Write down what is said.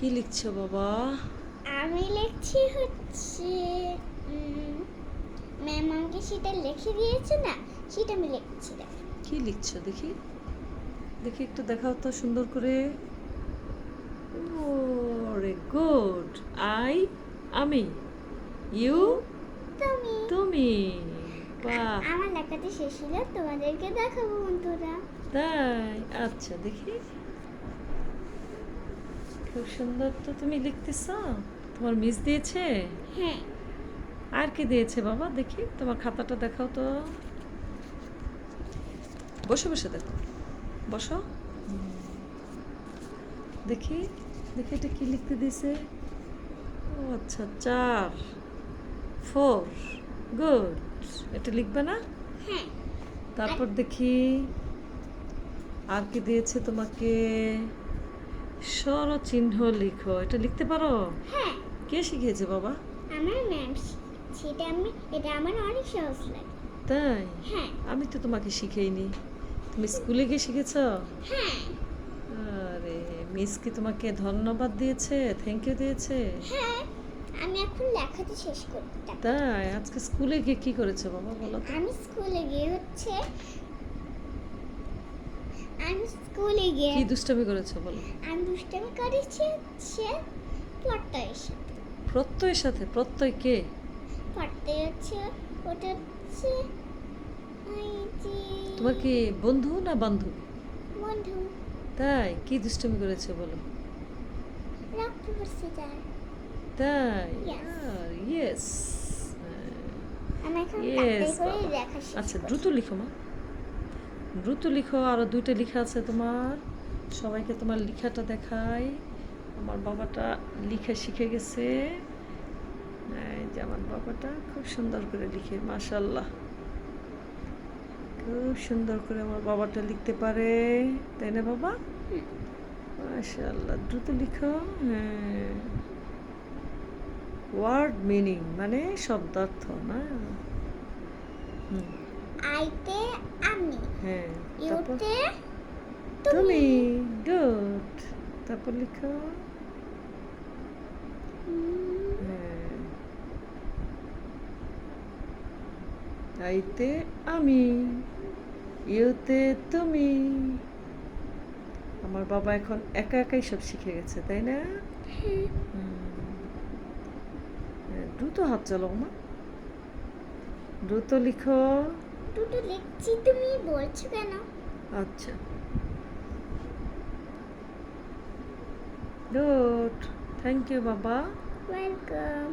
কি লিখছো বাবা? আমি লিখছি হচ্ছে ম্যাম আমাকে সেটা লিখে দিয়েছে না? সেটা আমি লিখছি দেখো। কি লিখছো দেখি? দেখি একটু দেখাও তো সুন্দর করে। ওরে গুড। আই আমি। ইউ তুমি। তুমি। বাহ। আমার লেখাটা শেষ হলো তোমাদেরকে দেখাবো বন্ধুরা। তাই আচ্ছা দেখি। খুব সুন্দর তো তুমি লিখতেছ? তোমার মিস দিয়েছে? হ্যাঁ। আর কি দিয়েছে বাবা? দেখি তোমার খাতাটা দেখাও তো। বসে বসে দেখো। বসো। দেখি দেখি এটা কি লিখতে দিয়েছে? ও আচ্ছা চার। ফোর। গুড। এটা লিখবে না? হ্যাঁ। তারপর দেখি আর কি দিয়েছে তোমাকে? স্বরচিহ্ন লিখো এটা লিখতে পারো? হ্যাঁ। কে শিখিয়েছে বাবা? আমার ম্যাম সেটা আমি এটা আমার অনেক সহজ লাগে। তাই? হ্যাঁ। আমি তো তোমাকে শিখাইনি। তুমি স্কুলে গিয়ে শিখেছ? হ্যাঁ। আরে মিস কি তোমাকে ধন্যবাদ দিয়েছে? থ্যাংক ইউ দিয়েছে? হ্যাঁ আমি এখন লেখাটা শেষ করতে তাই? আজকে স্কুলে গিয়ে কি করেছ বাবা বলো আমি স্কুলে গিয়ে হচ্ছে আমি স্কুলে গিয়ে কি দুষ্টামি করেছ বলো? আমি দুষ্টামি করেছি হচ্ছে পড়তের সাথে। প্রত্যয়ের সাথে? প্রত্যয় কে? পড়তে হচ্ছে ওটা হচ্ছে তোমার কি বন্ধু না বান্ধবী? বন্ধু। তাই? কি দুষ্টামি করেছে বলো? তাই? Yes. ইয়েস আচ্ছা দ্রুত লিখো মা। দ্রুত লিখো, আরও দুইটা লেখা আছে তোমার। সবাইকে তোমার লেখাটা দেখাই। আমার বাবাটা লিখে শিখে গেছে। যে আমার বাবাটা খুব সুন্দর করে লিখে মাশাল্লাহ খুব সুন্দর করে আমার বাবাটা লিখতে পারে। তাই না বাবা। মাশাল্লাহ দ্রুত লিখো। হ্যাঁ। ওয়ার্ড মিনিং মানে শব্দার্থ, না? হ্যাঁ ইউতে তুমি। গুড। তারপর লিখো। হ্যাঁ। আইতে আমি ইউতে তুমি। আমার বাবা এখন একা একাই সব শিখে গেছে তাই না? হ্যাঁ। দ্রুত হাত চালাও মা। দ্রুত লিখো। দুটো লিখছি তুমি বলছো কেন? আচ্ছা। গুড। থ্যাংক ইউ বাবা। ওয়েলকাম।